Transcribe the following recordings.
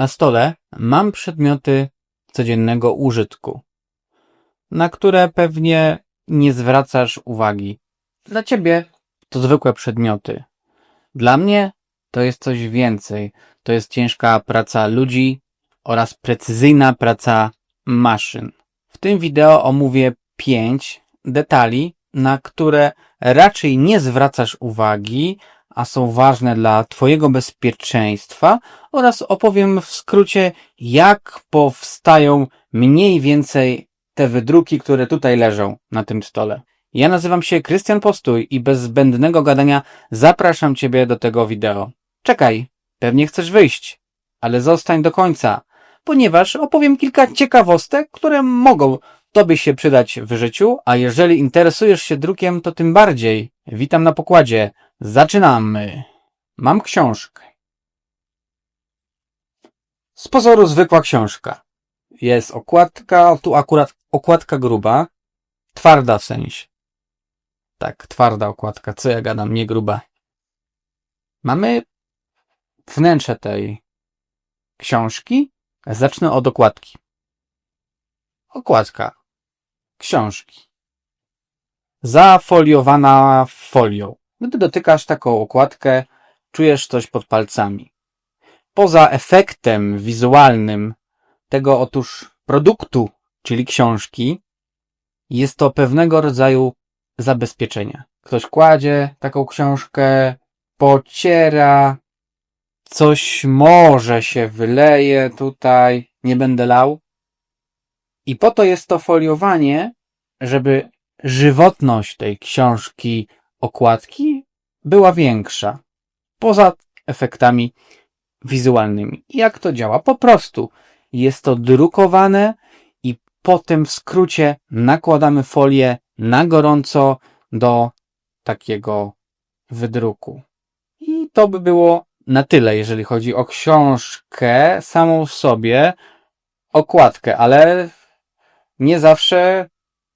Na stole mam przedmioty codziennego użytku, na które pewnie nie zwracasz uwagi. Dla ciebie to zwykłe przedmioty. Dla mnie to jest coś więcej. To jest ciężka praca ludzi oraz precyzyjna praca maszyn. W tym wideo omówię pięć detali, na które raczej nie zwracasz uwagi, a są ważne dla Twojego bezpieczeństwa oraz opowiem w skrócie, jak powstają mniej więcej te wydruki, które tutaj leżą na tym stole. Ja nazywam się Krystian Postój i bez zbędnego gadania zapraszam Ciebie do tego wideo. Czekaj, pewnie chcesz wyjść, ale zostań do końca, ponieważ opowiem kilka ciekawostek, które mogą Tobie się przydać w życiu, a jeżeli interesujesz się drukiem, to tym bardziej. Witam na pokładzie. Zaczynamy. Mam książkę. Z pozoru zwykła książka. Jest okładka, tu akurat okładka gruba, twarda w sensie. Tak, twarda okładka, co ja gadam, nie gruba. Mamy wnętrze tej książki. Zacznę od okładki. Okładka książki. Zafoliowana folią. Gdy dotykasz taką okładkę, czujesz coś pod palcami. Poza efektem wizualnym tego otóż produktu, czyli książki, jest to pewnego rodzaju zabezpieczenie. Ktoś kładzie taką książkę, pociera, coś może się wyleje tutaj, nie będę lał. I po to jest to foliowanie, żeby żywotność tej książki, okładki była większa. Poza efektami wizualnymi. Jak to działa? Po prostu jest to drukowane i potem w skrócie nakładamy folię na gorąco do takiego wydruku. I to by było na tyle, jeżeli chodzi o książkę samą w sobie, okładkę, ale nie zawsze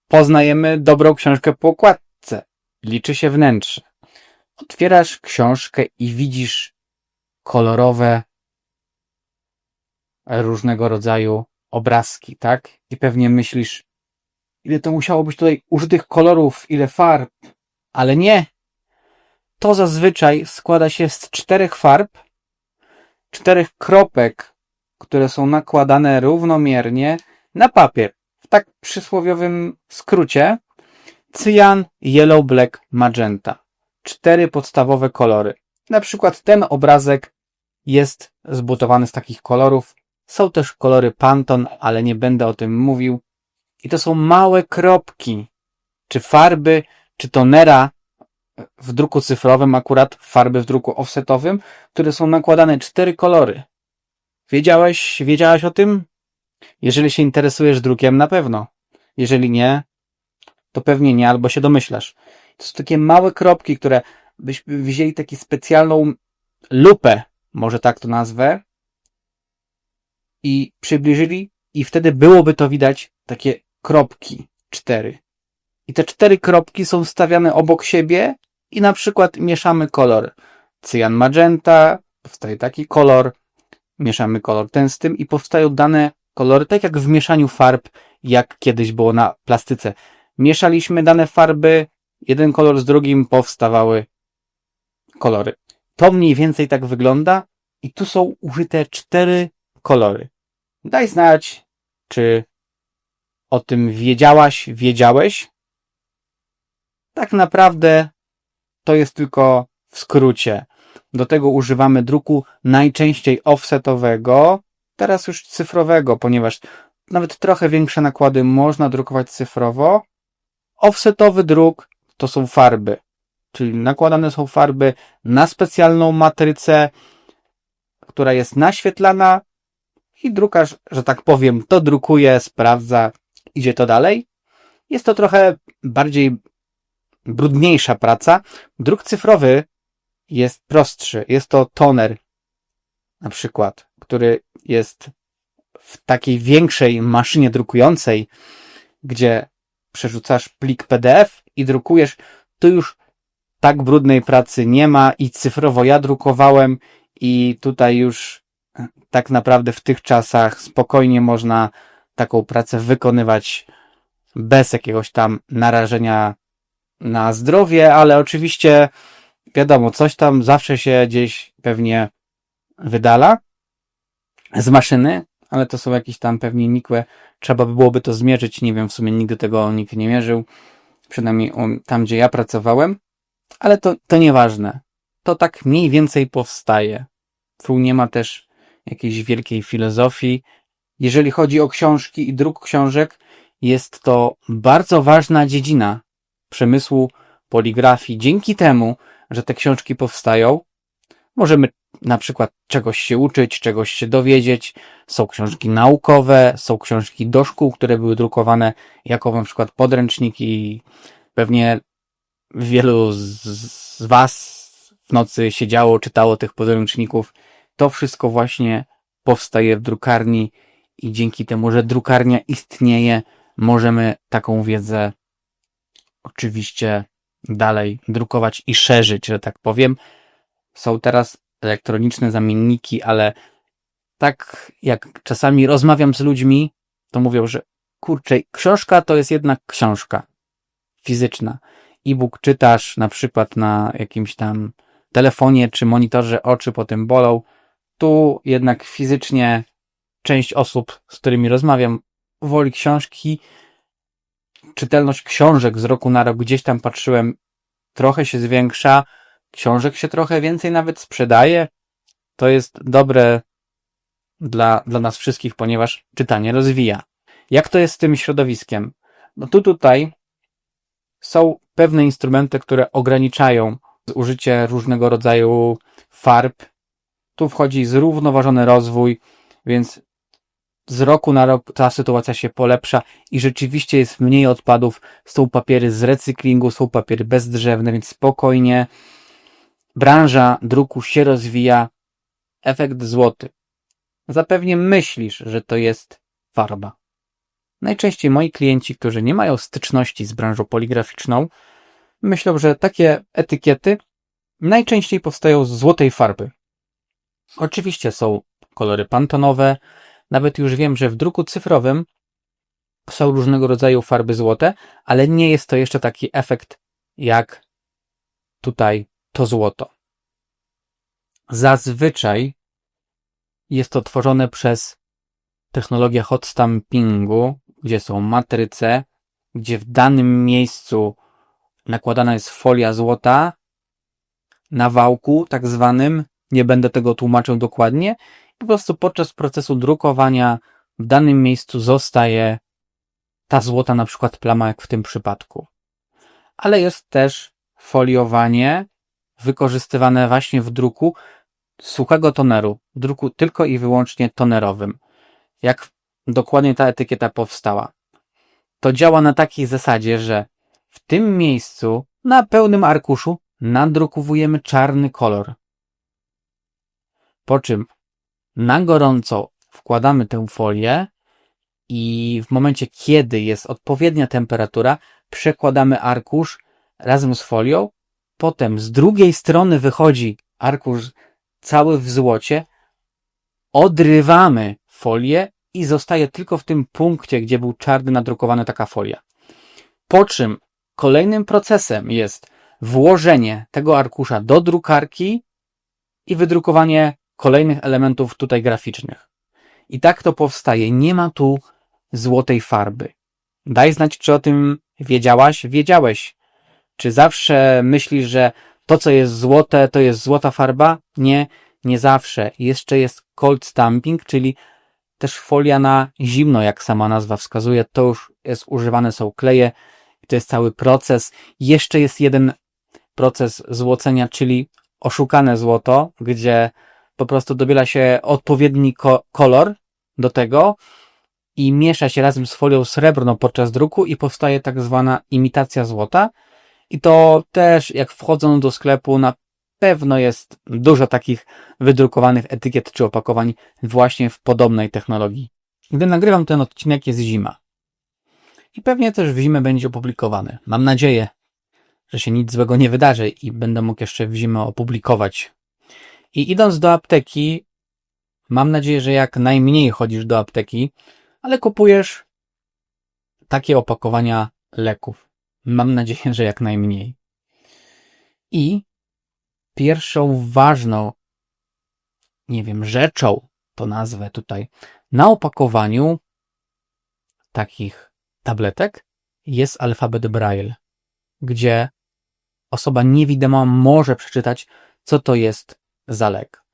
poznajemy dobrą książkę po okładce. Liczy się wnętrze. Otwierasz książkę i widzisz kolorowe różnego rodzaju obrazki, tak? I pewnie myślisz, ile to musiało być tutaj użytych kolorów, ile farb. Ale nie. To zazwyczaj składa się z czterech farb, czterech kropek, które są nakładane równomiernie na papier. W tak przysłowiowym skrócie cyjan, yellow, black, magenta. Cztery podstawowe kolory. Na przykład ten obrazek jest zbudowany z takich kolorów. Są też kolory Pantone, ale nie będę o tym mówił. I to są małe kropki, czy farby, czy tonera w druku cyfrowym, akurat farby w druku offsetowym, które są nakładane cztery kolory. Wiedziałeś, wiedziałaś o tym? Jeżeli się interesujesz drukiem, na pewno. Jeżeli nie, to pewnie nie, albo się domyślasz. To są takie małe kropki, które byśmy wzięli taką specjalną lupę, może tak to nazwę, i przybliżyli, i wtedy byłoby to widać takie kropki, cztery. I te cztery kropki są stawiane obok siebie i na przykład mieszamy kolor. Cyjan magenta, powstaje taki kolor, mieszamy kolor ten z tym i powstają dane kolory, tak jak w mieszaniu farb, jak kiedyś było na plastyce. Mieszaliśmy dane farby, jeden kolor z drugim, powstawały kolory. To mniej więcej tak wygląda i tu są użyte cztery kolory. Daj znać, czy o tym wiedziałaś, wiedziałeś. Tak naprawdę to jest tylko w skrócie. Do tego używamy druku najczęściej offsetowego, teraz już cyfrowego, ponieważ nawet trochę większe nakłady można drukować cyfrowo. Offsetowy druk to są farby, czyli nakładane są farby na specjalną matrycę, która jest naświetlana i drukarz, że tak powiem, to drukuje, sprawdza, idzie to dalej. Jest to trochę bardziej brudniejsza praca. Druk cyfrowy jest prostszy. Jest to toner, na przykład, który jest w takiej większej maszynie drukującej, gdzie przerzucasz plik PDF i drukujesz, tu już tak brudnej pracy nie ma i cyfrowo ja drukowałem i tutaj już tak naprawdę w tych czasach spokojnie można taką pracę wykonywać bez jakiegoś tam narażenia na zdrowie, ale oczywiście wiadomo, coś tam zawsze się gdzieś pewnie wydala z maszyny, ale to są jakieś tam pewnie nikłe. Trzeba by byłoby to zmierzyć. Nie wiem, w sumie nigdy tego nikt nie mierzył. Przynajmniej tam, gdzie ja pracowałem. Ale to, to nieważne. To tak mniej więcej powstaje. Tu nie ma też jakiejś wielkiej filozofii. Jeżeli chodzi o książki i druk książek, jest to bardzo ważna dziedzina przemysłu poligrafii. Dzięki temu, że te książki powstają, możemy na przykład czegoś się uczyć, czegoś się dowiedzieć. Są książki naukowe, są książki do szkół, które były drukowane jako na przykład podręczniki. Pewnie wielu z, Was w nocy siedziało, czytało tych podręczników. To wszystko właśnie powstaje w drukarni i dzięki temu, że drukarnia istnieje, możemy taką wiedzę oczywiście dalej drukować i szerzyć, że tak powiem. Są teraz elektroniczne zamienniki, ale tak jak czasami rozmawiam z ludźmi, to mówią, że kurczę, książka to jest jednak książka fizyczna. E-book czytasz na przykład na jakimś tam telefonie czy monitorze, oczy potem bolą. Tu jednak fizycznie część osób, z którymi rozmawiam, woli książki. Czytelność książek z roku na rok gdzieś tam patrzyłem, trochę się zwiększa. Książek się trochę więcej nawet sprzedaje. To jest dobre dla, dla nas wszystkich, ponieważ czytanie rozwija. Jak to jest z tym środowiskiem? No tu tutaj są pewne instrumenty, które ograniczają użycie różnego rodzaju farb. Tu wchodzi zrównoważony rozwój, więc z roku na rok ta sytuacja się polepsza i rzeczywiście jest mniej odpadów. Są papiery z recyklingu, są papiery bezdrzewne, więc spokojnie. Branża druku się rozwija. Efekt złoty. Zapewnie myślisz, że to jest farba. Najczęściej moi klienci, którzy nie mają styczności z branżą poligraficzną, myślą, że takie etykiety najczęściej powstają z złotej farby. Oczywiście są kolory pantonowe, nawet już wiem, że w druku cyfrowym są różnego rodzaju farby złote, ale nie jest to jeszcze taki efekt jak tutaj to złoto. Zazwyczaj jest to tworzone przez technologię hot stampingu, gdzie są matryce, gdzie w danym miejscu nakładana jest folia złota na wałku, tak zwanym. Nie będę tego tłumaczył dokładnie. Po prostu podczas procesu drukowania w danym miejscu zostaje ta złota, na przykład plama, jak w tym przypadku. Ale jest też foliowanie wykorzystywane właśnie w druku suchego toneru, druku tylko i wyłącznie tonerowym. Jak dokładnie ta etykieta powstała. To działa na takiej zasadzie, że w tym miejscu na pełnym arkuszu nadrukowujemy czarny kolor. Po czym na gorąco wkładamy tę folię i w momencie, kiedy jest odpowiednia temperatura, przekładamy arkusz razem z folią. Potem z drugiej strony wychodzi arkusz cały w złocie. Odrywamy folię i zostaje tylko w tym punkcie, gdzie był czarny nadrukowany taka folia. Po czym kolejnym procesem jest włożenie tego arkusza do drukarki i wydrukowanie kolejnych elementów tutaj graficznych. I tak to powstaje. Nie ma tu złotej farby. Daj znać, czy o tym wiedziałaś, wiedziałeś. Czy zawsze myślisz, że to, co jest złote, to jest złota farba? Nie, nie zawsze. Jeszcze jest cold stamping, czyli też folia na zimno, jak sama nazwa wskazuje. To już jest używane są kleje i to jest cały proces. Jeszcze jest jeden proces złocenia, czyli oszukane złoto, gdzie po prostu dobiera się odpowiedni ko kolor do tego i miesza się razem z folią srebrną podczas druku i powstaje tak zwana imitacja złota. I to też, jak wchodzą do sklepu, na pewno jest dużo takich wydrukowanych etykiet czy opakowań właśnie w podobnej technologii. Gdy nagrywam ten odcinek, jest zima. I pewnie też w zimę będzie opublikowany. Mam nadzieję, że się nic złego nie wydarzy i będę mógł jeszcze w zimę opublikować i idąc do apteki, Mam nadzieję, że jak najmniej chodzisz do apteki, ale kupujesz takie opakowania leków. Mam nadzieję, że jak najmniej. I pierwszą ważną, nie wiem, rzeczą, to nazwę tutaj, na opakowaniu takich tabletek jest alfabet Braille, gdzie osoba niewidoma może przeczytać, co to jest za lek.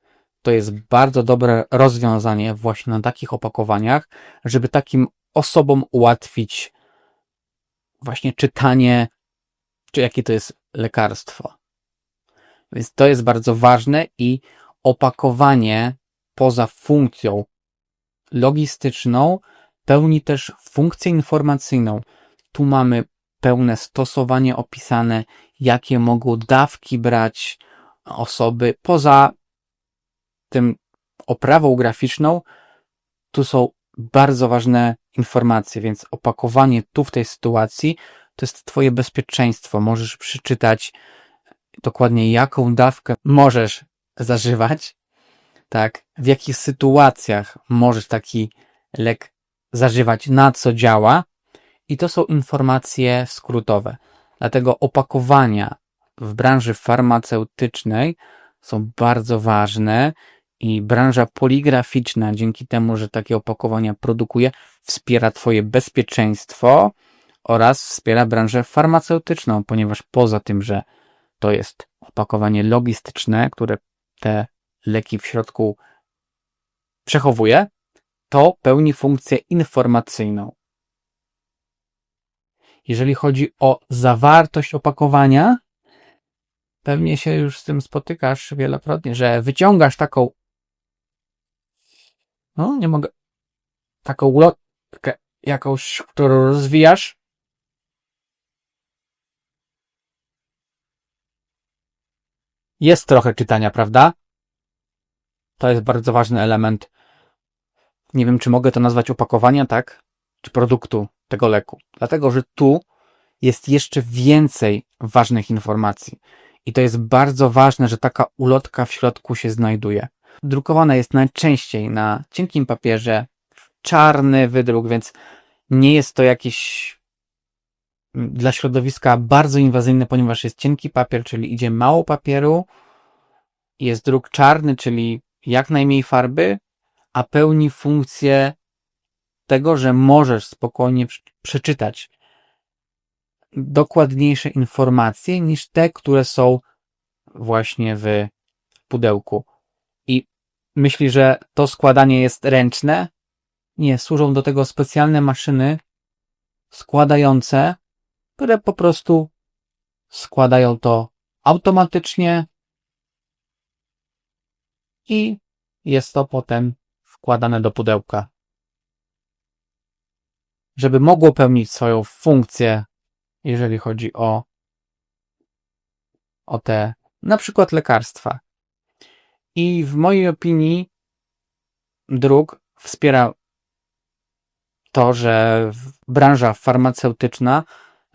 To jest bardzo dobre rozwiązanie właśnie na takich opakowaniach, żeby takim osobom ułatwić właśnie czytanie, czy jakie to jest lekarstwo. Więc to jest bardzo ważne i opakowanie poza funkcją logistyczną pełni też funkcję informacyjną. Tu mamy pełne stosowanie opisane, jakie mogą dawki brać osoby. Poza tym oprawą graficzną, tu są bardzo ważne informacje, więc opakowanie tu w tej sytuacji to jest Twoje bezpieczeństwo. Możesz przeczytać dokładnie, jaką dawkę możesz zażywać, tak, w jakich sytuacjach możesz taki lek zażywać, na co działa, i to są informacje skrótowe. Dlatego opakowania w branży farmaceutycznej są bardzo ważne i branża poligraficzna, dzięki temu, że takie opakowania produkuje, wspiera Twoje bezpieczeństwo oraz wspiera branżę farmaceutyczną, ponieważ poza tym, że to jest opakowanie logistyczne, które te leki w środku przechowuje, to pełni funkcję informacyjną. Jeżeli chodzi o zawartość opakowania, pewnie się już z tym spotykasz wielokrotnie, że wyciągasz taką, no nie mogę, taką ulotkę jakąś, którą rozwijasz. Jest trochę czytania, prawda? To jest bardzo ważny element. Nie wiem, czy mogę to nazwać opakowania, tak? Czy produktu tego leku. Dlatego, że tu jest jeszcze więcej ważnych informacji. I to jest bardzo ważne, że taka ulotka w środku się znajduje. Drukowana jest najczęściej na cienkim papierze, czarny wydruk, więc nie jest to jakiś mm, dla środowiska bardzo inwazyjny, ponieważ jest cienki papier, czyli idzie mało papieru, jest druk czarny, czyli jak najmniej farby, a pełni funkcję tego, że możesz spokojnie przeczytać dokładniejsze informacje niż te, które są właśnie w pudełku. Myśli, że to składanie jest ręczne? Nie, służą do tego specjalne maszyny składające, które po prostu składają to automatycznie i jest to potem wkładane do pudełka. Żeby mogło pełnić swoją funkcję, jeżeli chodzi o, o te na przykład lekarstwa. I w mojej opinii druk wspiera to, że branża farmaceutyczna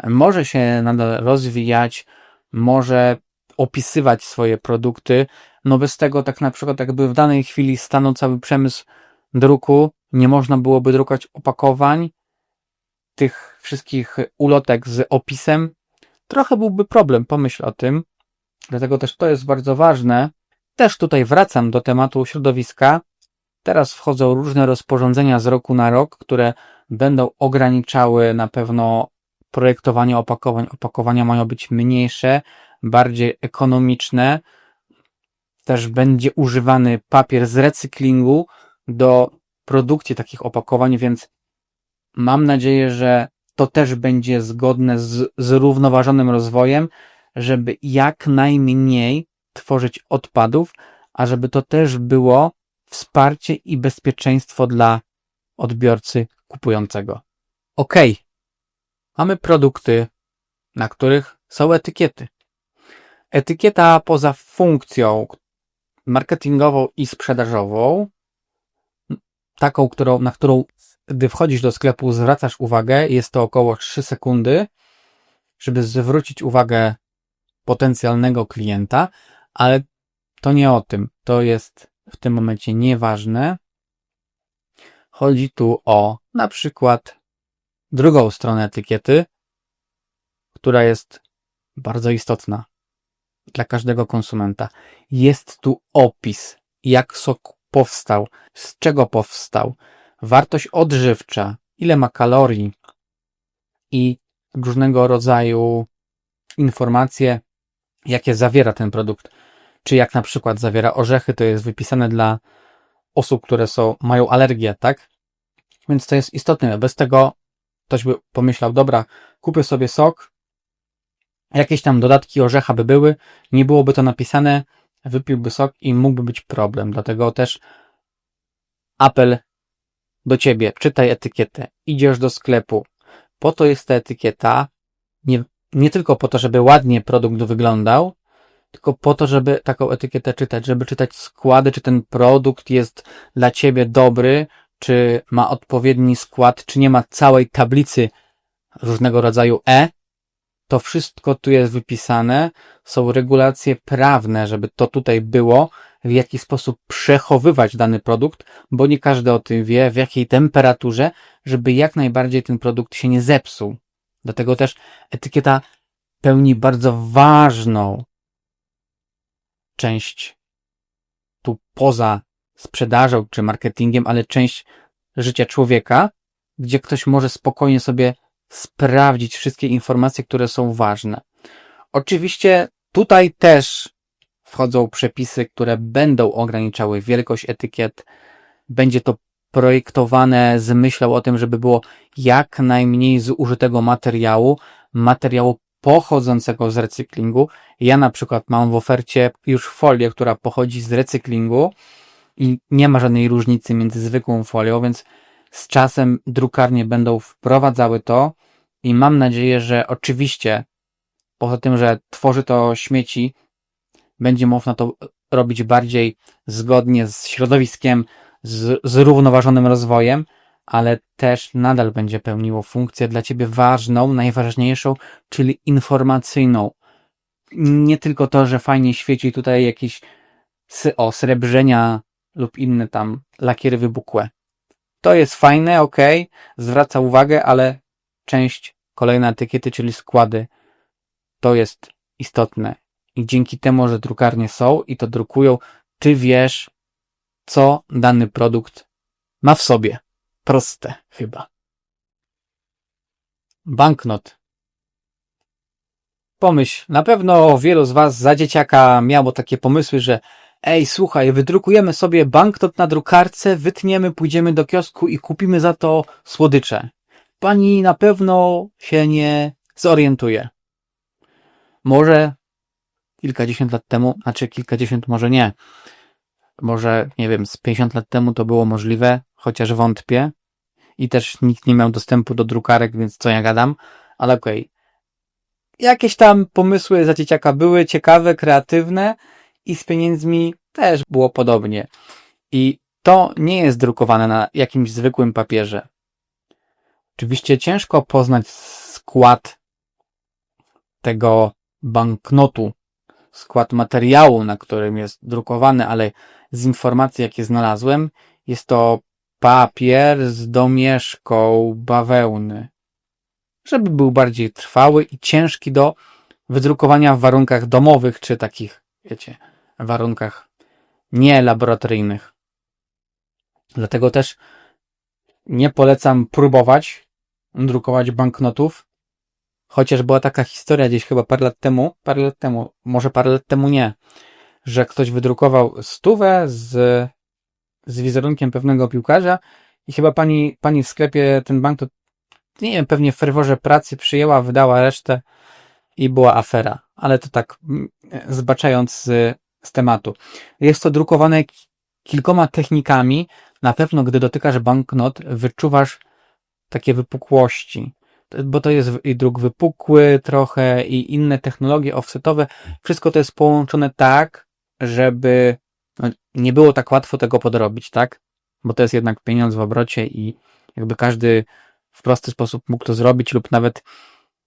może się nadal rozwijać, może opisywać swoje produkty. No bez tego tak na przykład jakby w danej chwili stanął cały przemysł druku, nie można byłoby drukować opakowań, tych wszystkich ulotek z opisem, trochę byłby problem, pomyśl o tym. Dlatego też to jest bardzo ważne. Też tutaj wracam do tematu środowiska. Teraz wchodzą różne rozporządzenia z roku na rok, które będą ograniczały na pewno projektowanie opakowań. Opakowania mają być mniejsze, bardziej ekonomiczne. Też będzie używany papier z recyklingu do produkcji takich opakowań, więc mam nadzieję, że to też będzie zgodne z zrównoważonym rozwojem, żeby jak najmniej tworzyć odpadów, a żeby to też było wsparcie i bezpieczeństwo dla odbiorcy kupującego. Ok, mamy produkty, na których są etykiety. Etykieta poza funkcją marketingową i sprzedażową, taką, którą, na którą gdy wchodzisz do sklepu, zwracasz uwagę, jest to około 3 sekundy, żeby zwrócić uwagę potencjalnego klienta, ale to nie o tym. To jest w tym momencie nieważne. Chodzi tu o na przykład drugą stronę etykiety, która jest bardzo istotna dla każdego konsumenta. Jest tu opis, jak sok powstał, z czego powstał, wartość odżywcza, ile ma kalorii i różnego rodzaju informacje, jakie zawiera ten produkt. Czy jak na przykład zawiera orzechy, to jest wypisane dla osób, które są, mają alergię, tak? Więc to jest istotne. Bez tego ktoś by pomyślał, dobra, kupię sobie sok, jakieś tam dodatki orzecha by były, nie byłoby to napisane, wypiłby sok i mógłby być problem. Dlatego też apel do ciebie, czytaj etykietę, idziesz do sklepu. Po to jest ta etykieta, nie, nie tylko po to, żeby ładnie produkt wyglądał, tylko po to, żeby taką etykietę czytać, żeby czytać składy, czy ten produkt jest dla ciebie dobry, czy ma odpowiedni skład, czy nie ma całej tablicy różnego rodzaju E. To wszystko tu jest wypisane. Są regulacje prawne, żeby to tutaj było, w jaki sposób przechowywać dany produkt, bo nie każdy o tym wie, w jakiej temperaturze, żeby jak najbardziej ten produkt się nie zepsuł. Dlatego też etykieta pełni bardzo ważną część tu poza sprzedażą czy marketingiem, ale część życia człowieka, gdzie ktoś może spokojnie sobie sprawdzić wszystkie informacje, które są ważne. Oczywiście tutaj też wchodzą przepisy, które będą ograniczały wielkość etykiet. Będzie to projektowane z myślą o tym, żeby było jak najmniej zużytego materiału, materiału pochodzącego z recyklingu. Ja na przykład mam w ofercie już folię, która pochodzi z recyklingu i nie ma żadnej różnicy między zwykłą folią, więc z czasem drukarnie będą wprowadzały to i mam nadzieję, że oczywiście poza tym, że tworzy to śmieci, będzie można to robić bardziej zgodnie z środowiskiem, z zrównoważonym rozwojem, ale też nadal będzie pełniło funkcję dla Ciebie ważną, najważniejszą, czyli informacyjną. Nie tylko to, że fajnie świeci tutaj jakieś o srebrzenia lub inne tam lakiery wybuchłe. To jest fajne, ok, zwraca uwagę, ale część kolejna etykiety, czyli składy, to jest istotne. I dzięki temu, że drukarnie są i to drukują, ty wiesz, co dany produkt ma w sobie. Proste chyba. Banknot. Pomyśl, na pewno wielu z Was za dzieciaka miało takie pomysły, że ej, słuchaj, wydrukujemy sobie banknot na drukarce, wytniemy, pójdziemy do kiosku i kupimy za to słodycze. Pani na pewno się nie zorientuje. Może kilkadziesiąt lat temu, znaczy kilkadziesiąt może nie, może, nie wiem, z 50 lat temu to było możliwe, chociaż wątpię. I też nikt nie miał dostępu do drukarek, więc co ja gadam, ale okej. Okay. Jakieś tam pomysły za dzieciaka były ciekawe, kreatywne i z pieniędzmi też było podobnie. I to nie jest drukowane na jakimś zwykłym papierze. Oczywiście ciężko poznać skład tego banknotu, skład materiału, na którym jest drukowany, ale z informacji, jakie znalazłem, jest to papier z domieszką bawełny. Żeby był bardziej trwały i ciężki do wydrukowania w warunkach domowych, czy takich, wiecie, warunkach nielaboratoryjnych. Dlatego też nie polecam próbować drukować banknotów, chociaż była taka historia gdzieś chyba parę lat temu, parę lat temu, może parę lat temu nie, że ktoś wydrukował stówę z, z wizerunkiem pewnego piłkarza i chyba pani, pani w sklepie ten bank to, nie wiem, pewnie w ferworze pracy przyjęła, wydała resztę i była afera. Ale to tak mm, zbaczając z, z tematu. Jest to drukowane kilkoma technikami. Na pewno, gdy dotykasz banknot, wyczuwasz takie wypukłości bo to jest i druk wypukły trochę i inne technologie offsetowe. Wszystko to jest połączone tak, żeby no, nie było tak łatwo tego podrobić, tak? Bo to jest jednak pieniądz w obrocie i jakby każdy w prosty sposób mógł to zrobić, lub nawet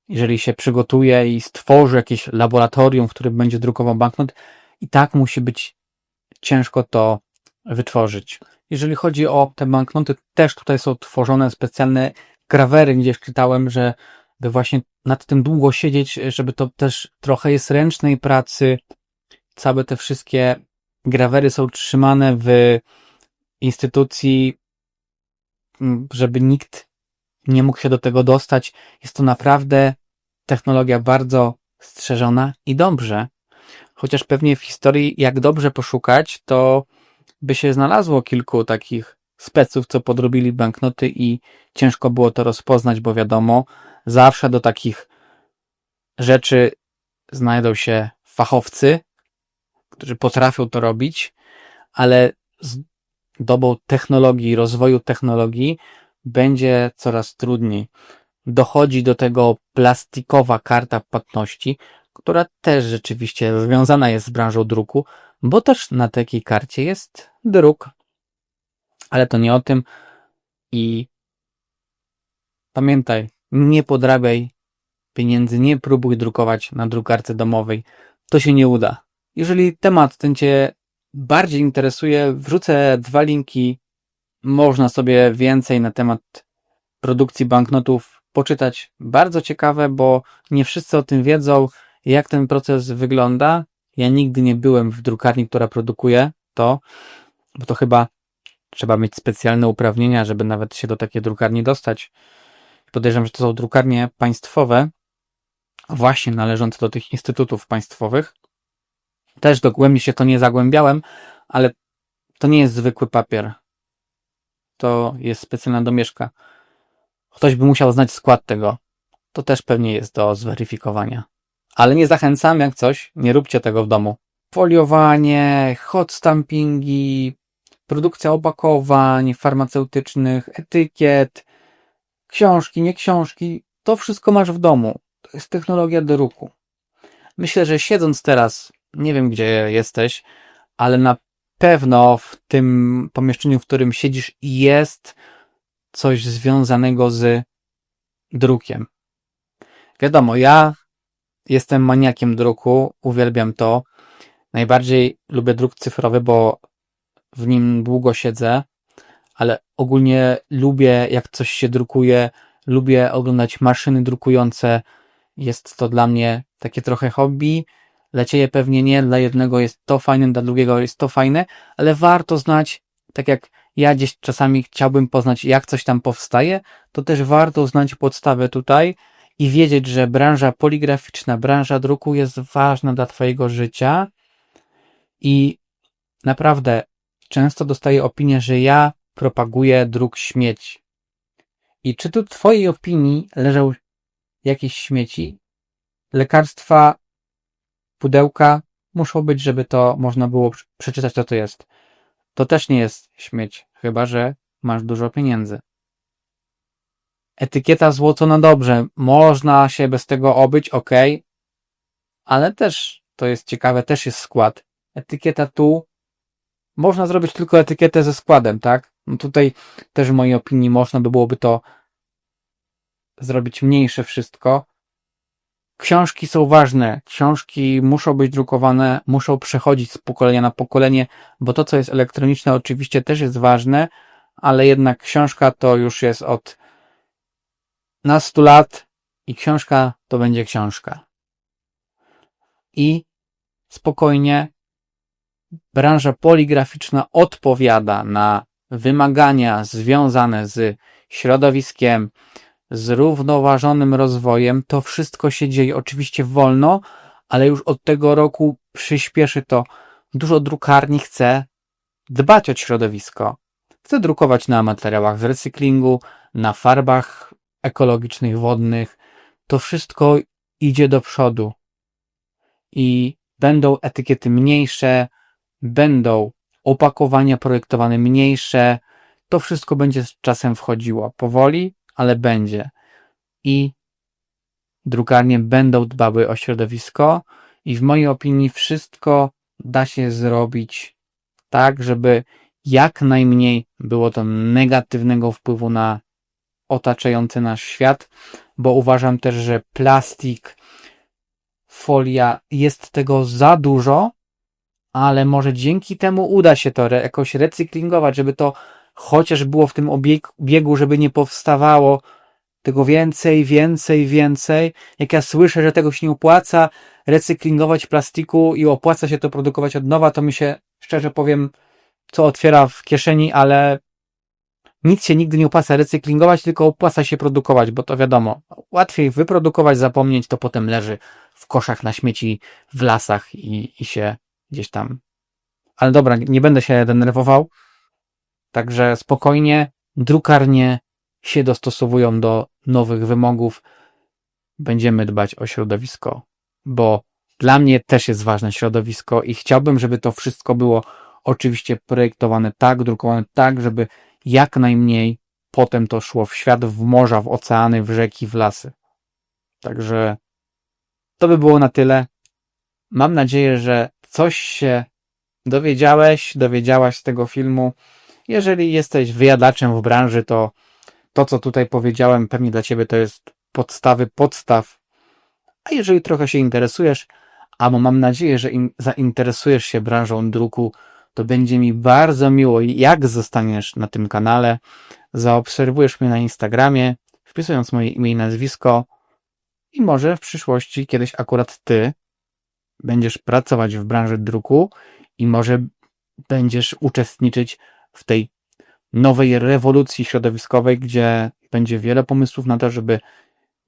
jeżeli się przygotuje i stworzy jakieś laboratorium, w którym będzie drukował banknot, i tak musi być ciężko to wytworzyć. Jeżeli chodzi o te banknoty, też tutaj są tworzone specjalne grawery, gdzieś czytałem, że by właśnie nad tym długo siedzieć, żeby to też trochę jest ręcznej pracy. Całe te wszystkie grawery są trzymane w instytucji, żeby nikt nie mógł się do tego dostać. Jest to naprawdę technologia bardzo strzeżona i dobrze. Chociaż pewnie w historii, jak dobrze poszukać, to by się znalazło kilku takich speców, co podrobili banknoty i ciężko było to rozpoznać, bo wiadomo, zawsze do takich rzeczy znajdą się fachowcy, którzy potrafią to robić, ale z dobą technologii, rozwoju technologii będzie coraz trudniej. Dochodzi do tego plastikowa karta płatności, która też rzeczywiście związana jest z branżą druku, bo też na takiej karcie jest druk. Ale to nie o tym i pamiętaj, nie podrabiaj pieniędzy, nie próbuj drukować na drukarce domowej. To się nie uda. Jeżeli temat ten Cię bardziej interesuje, wrzucę dwa linki. Można sobie więcej na temat produkcji banknotów poczytać. Bardzo ciekawe, bo nie wszyscy o tym wiedzą, jak ten proces wygląda. Ja nigdy nie byłem w drukarni, która produkuje to, bo to chyba trzeba mieć specjalne uprawnienia, żeby nawet się do takiej drukarni dostać. Podejrzewam, że to są drukarnie państwowe, właśnie należące do tych instytutów państwowych. Też dogłębnie się to nie zagłębiałem, ale to nie jest zwykły papier. To jest specjalna domieszka. Ktoś by musiał znać skład tego. To też pewnie jest do zweryfikowania. Ale nie zachęcam, jak coś, nie róbcie tego w domu. Foliowanie, hot stampingi, produkcja opakowań farmaceutycznych, etykiet, książki, nie książki, to wszystko masz w domu. To jest technologia druku. Myślę, że siedząc teraz, nie wiem gdzie jesteś, ale na pewno w tym pomieszczeniu, w którym siedzisz, jest coś związanego z drukiem. Wiadomo, ja jestem maniakiem druku, uwielbiam to. Najbardziej lubię druk cyfrowy, bo w nim długo siedzę, ale ogólnie lubię, jak coś się drukuje, lubię oglądać maszyny drukujące. Jest to dla mnie takie trochę hobby. Dla ciebie pewnie nie, dla jednego jest to fajne, dla drugiego jest to fajne, ale warto znać, tak jak ja gdzieś czasami chciałbym poznać, jak coś tam powstaje, to też warto znać podstawę tutaj i wiedzieć, że branża poligraficzna, branża druku jest ważna dla Twojego życia i naprawdę często dostaję opinię, że ja propaguję druk śmieci. I czy tu Twojej opinii leżą jakieś śmieci? Lekarstwa, pudełka muszą być, żeby to można było przeczytać, co to jest. To też nie jest śmieć, chyba że masz dużo pieniędzy. Etykieta złocona dobrze, można się bez tego obyć, ok, ale też to jest ciekawe, też jest skład. Etykieta tu można zrobić tylko etykietę ze składem, tak? No tutaj też w mojej opinii można by byłoby to zrobić mniejsze wszystko. Książki są ważne. Książki muszą być drukowane, muszą przechodzić z pokolenia na pokolenie, bo to, co jest elektroniczne, oczywiście też jest ważne, ale jednak książka to już jest od nastu lat i książka to będzie książka. I spokojnie branża poligraficzna odpowiada na wymagania związane z środowiskiem, zrównoważonym rozwojem. To wszystko się dzieje oczywiście wolno, ale już od tego roku przyspieszy to. Dużo drukarni chce dbać o środowisko. Chce drukować na materiałach z recyklingu, na farbach ekologicznych, wodnych. To wszystko idzie do przodu. I będą etykiety mniejsze, będą opakowania projektowane mniejsze. To wszystko będzie z czasem wchodziło. Powoli, ale będzie. I drukarnie będą dbały o środowisko i w mojej opinii wszystko da się zrobić tak, żeby jak najmniej było to negatywnego wpływu na otaczający nasz świat, bo uważam też, że plastik, folia, jest tego za dużo, ale może dzięki temu uda się to jakoś recyklingować, żeby to chociaż było w tym obieg, biegu, żeby nie powstawało tego więcej, więcej, więcej. Jak ja słyszę, że tego się nie opłaca recyklingować plastiku i opłaca się to produkować od nowa, to mi się, szczerze powiem, co otwiera w kieszeni, ale nic się nigdy nie opłaca recyklingować, tylko opłaca się produkować, bo to wiadomo, łatwiej wyprodukować, zapomnieć, to potem leży w koszach na śmieci, w lasach i, i się gdzieś tam. Ale dobra, nie będę się denerwował. Także spokojnie, drukarnie się dostosowują do nowych wymogów. Będziemy dbać o środowisko, bo dla mnie też jest ważne środowisko i chciałbym, żeby to wszystko było oczywiście projektowane tak, drukowane tak, żeby jak najmniej potem to szło w świat, w morza, w oceany, w rzeki, w lasy. Także to by było na tyle. Mam nadzieję, że coś się dowiedziałeś, dowiedziałaś z tego filmu. Jeżeli jesteś wyjadaczem w branży, to to, co tutaj powiedziałem, pewnie dla Ciebie to jest podstawy podstaw. A jeżeli trochę się interesujesz, albo mam nadzieję, że in, zainteresujesz się branżą druku, to będzie mi bardzo miło, jak zostaniesz na tym kanale, zaobserwujesz mnie na Instagramie, wpisując moje imię i nazwisko i może w przyszłości kiedyś akurat Ty będziesz pracować w branży druku i może będziesz uczestniczyć w tej nowej rewolucji środowiskowej, gdzie będzie wiele pomysłów na to, żeby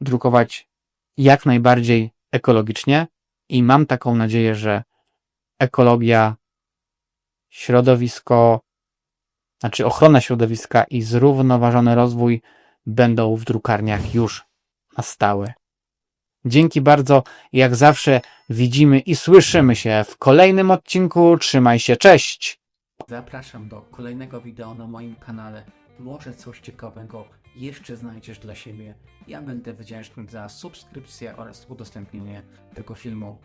drukować jak najbardziej ekologicznie i mam taką nadzieję, że ekologia, środowisko, znaczy ochrona środowiska i zrównoważony rozwój będą w drukarniach już na stałe. Dzięki bardzo. Jak zawsze widzimy i słyszymy się w kolejnym odcinku. Trzymaj się, cześć! Zapraszam do kolejnego wideo na moim kanale. Może coś ciekawego jeszcze znajdziesz dla siebie. Ja będę wdzięczny za subskrypcję oraz udostępnienie tego filmu